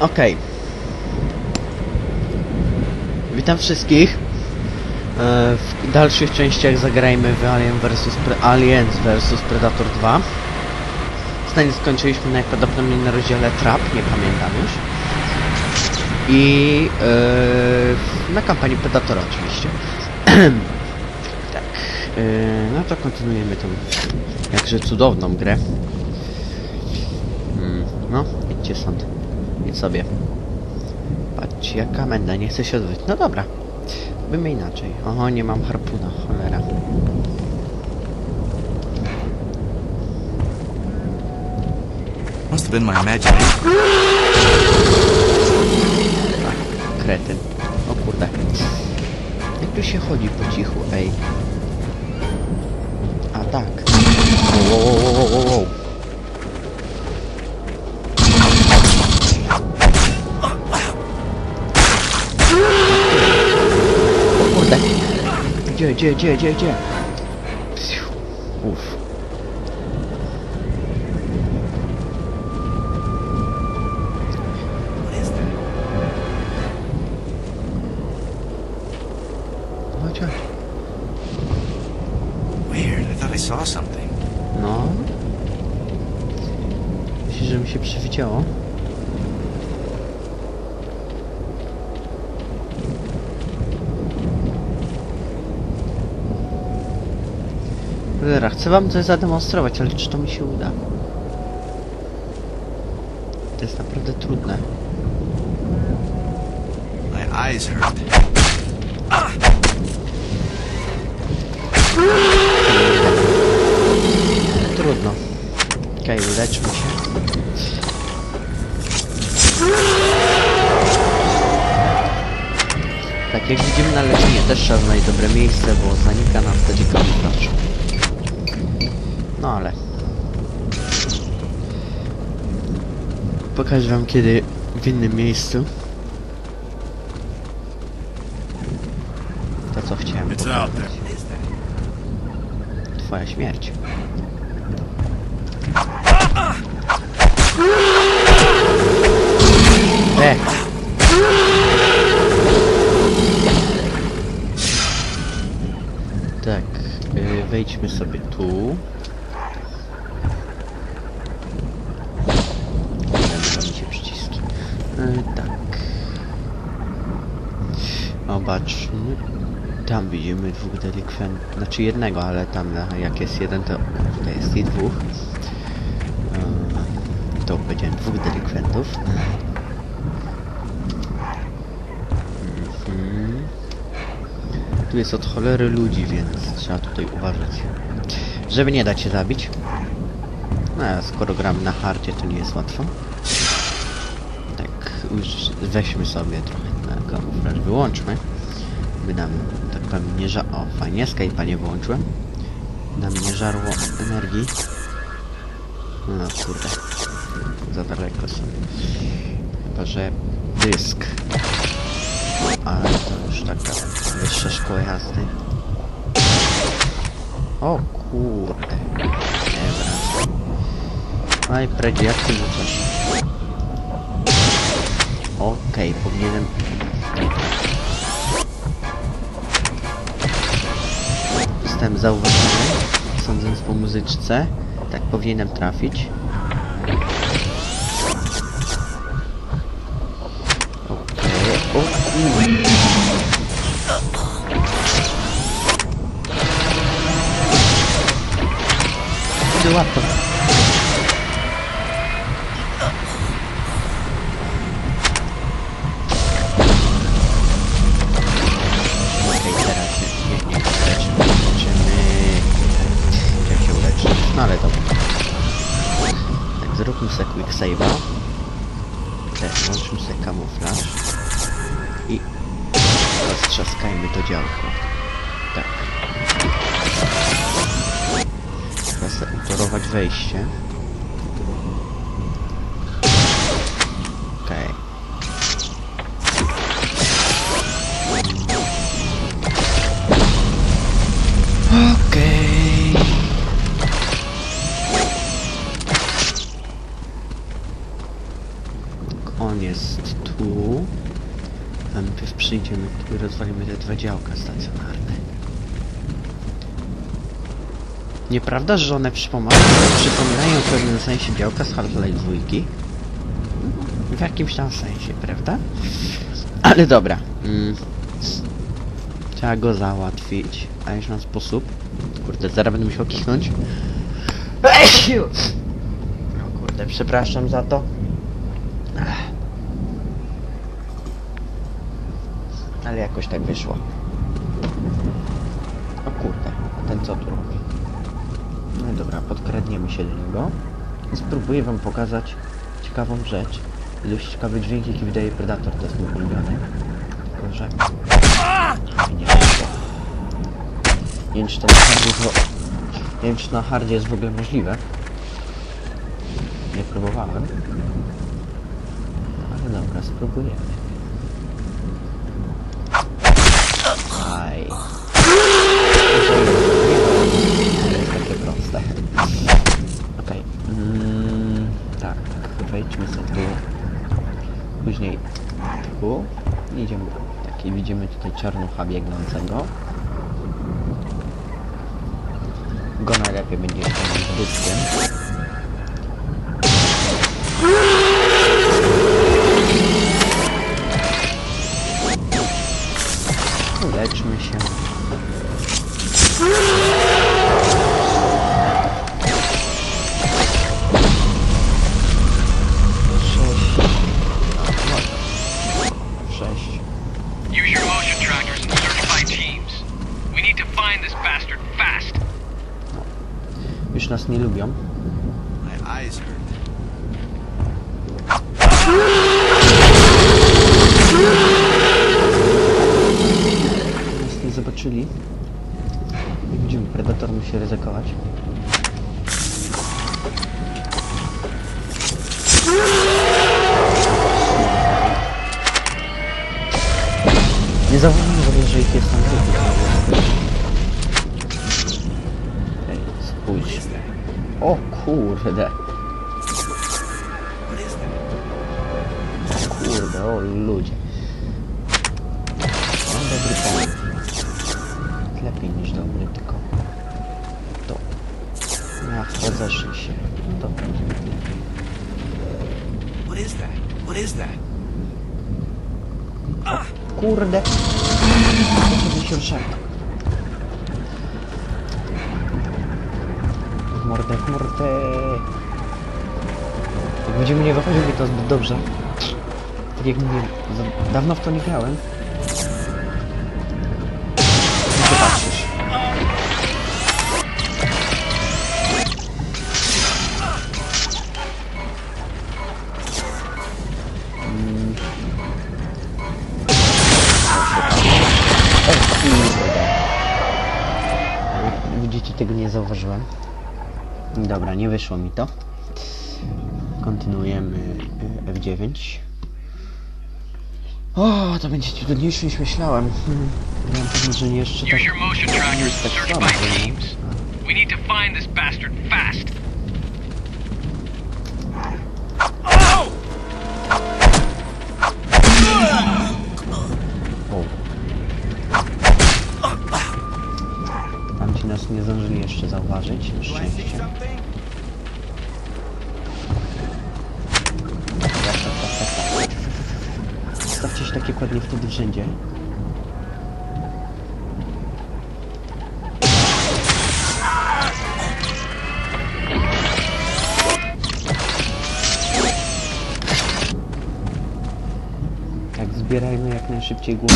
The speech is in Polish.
Okej. Witam wszystkich. E, W dalszych częściach zagrajmy w Alien. Pre Aliens vs Predator 2. Stanie skończyliśmy najprawdopodobniej na rozdziale Trap, nie pamiętam już. I e, na kampanii Predatora oczywiście. tak. E, no to kontynuujemy tą jakże cudowną grę. Mm, no, idźcie stąd. Idź sobie. Patrzcie, jaka menda, nie chce się odwrócić. No dobra. Bymy inaczej. Oho, nie mam harpuna, cholera. Must have been my imagination. Kretyn. O kurde. Jak tu się chodzi po cichu, ej? A tak. Wow, wow, wow, wow, wow. 这这这这这。Chcę wam coś zademonstrować, ale czy to mi się uda? To jest naprawdę trudne. My eyes hurt. Trudno. Okej, okay, leczmy się. Tak, jak widzimy na leczenie też trzeba znaleźć dobre miejsce, bo zanika nam wtedy kamuflaż. No ale... Pokażę wam kiedy w innym miejscu. To co chciałem pokazać. Twoja śmierć. E! Tak, y, wejdźmy sobie tu. Będą mi się przyciski. Y, tak. Zobaczmy. Tam widzimy dwóch delikwentów. Znaczy jednego, ale tam jak jest jeden, to tutaj jest i dwóch. Eee, to powiedziałem dwóch delikwentów. Mhm. Tu jest od cholery ludzi, więc trzeba tutaj uważać. Żeby nie dać się zabić. No, a skoro gramy na hardzie, to nie jest łatwo. Tak, weźmy sobie trochę kamuflaż, wyłączmy by nam, tak powiem, nie. O, fajnie, Skype'a nie wyłączyłem. Nam nie żarło energii. No kurde. Za daleko są. Chyba, że dysk. Ale to już taka wyższa szkoła jazdy. O kurde. Dobra. Aj, Predzie, jak ty rzucasz? Okej, powinienem... Zostałem zauważony, sądząc po muzyczce. Tak powinienem trafić. Okej, o kurde. Kurde, save'a. Włączmy sobie kamuflaż. I roztrzaskajmy to działko. Tak. Teraz sobie utorować wejście. On jest tu. A najpierw przyjdziemy i rozwalimy te dwa działka stacjonarne. Nieprawda, że one przypominają w pewnym sensie działka z Half-Life 2? W jakimś tam sensie, prawda? Ale dobra. Mm. Trzeba go załatwić. A już mam sposób. Kurde, zaraz będę musiał kichnąć. O kurde, przepraszam za to. Ale jakoś tak wyszło. O kurde, ten co tu robi? No dobra, podkradniemy się do niego. I spróbuję wam pokazać ciekawą rzecz. Dość ciekawy dźwięk, jaki wydaje Predator, to jest mój ulubiony. Tylko, że... Nie wiem, czy to na hardzie jest, nie wiem, czy na hardzie jest w ogóle możliwe. Nie próbowałem. Ale dobra, spróbujemy. Aj. Nie jest takie proste. Okej. Mm, tak, tak. Wejdźmy sobie. Później tu. Idziemy. Tak, i widzimy tutaj czarnucha biegnącego. Go najlepiej będzie ściągnąć dyskiem. Find this bastard fast. Już nas nie lubią. My eyes hurt. Nas nie zobaczyli. Nie widzimy, Predator musi ryzykować. Nie ogóle, że ich jest tam O kurde. O kurde, o ludzie. Mam dobry pomysł. Lepiej niż dobry, tylko... To. Ach, rozeszli się. To. What is that? What is that? Kurde. Żeby się mordę, w mordę. Jak będziemy nie wychodził mi to zbyt dobrze. Tak jak mówię, dawno w to nie grałem. Kurde. Widzicie, tego nie zauważyłem. Dobra, nie wyszło mi to. Kontynuujemy y, F9. O, to będzie trudniejsze niż myślałem. Hmm. Miałem pewność, że nie jeszcze tak... Trackers jest tak samo, nie? We need to find this bastard fast. O. Tamci nas nie zdążyli jeszcze zauważyć, na szczęście. Się takie kładnie wtedy wszędzie. Tak, zbierajmy jak najszybciej głowę.